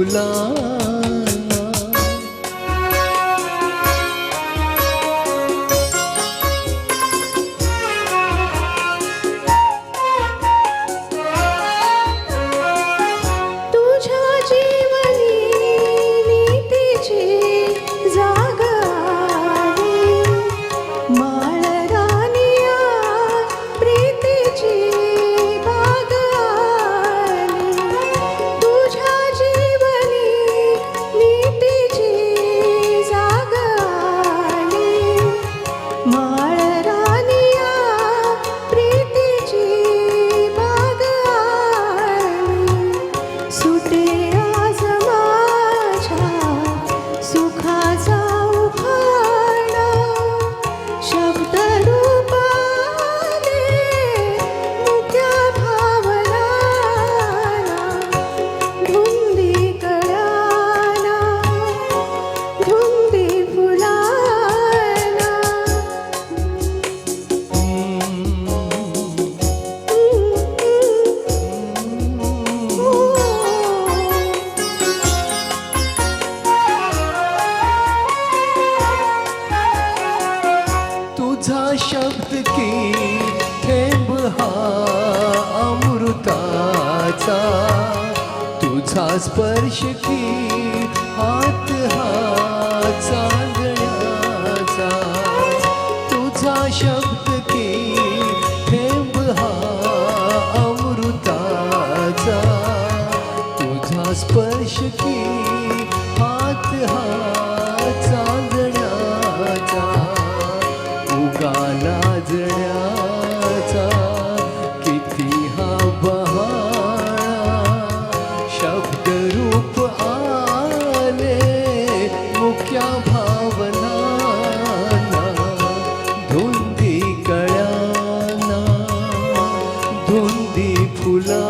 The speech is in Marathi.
गुला शब्द की थेंब हा अमृताचा. तुझा स्पर्श की हात हा चांदण्याचा. तुझा शब्द की थेंब हा अमृताचा. तुझा स्पर्श की त्या भावना धुंदी कळाना धुंदी फुला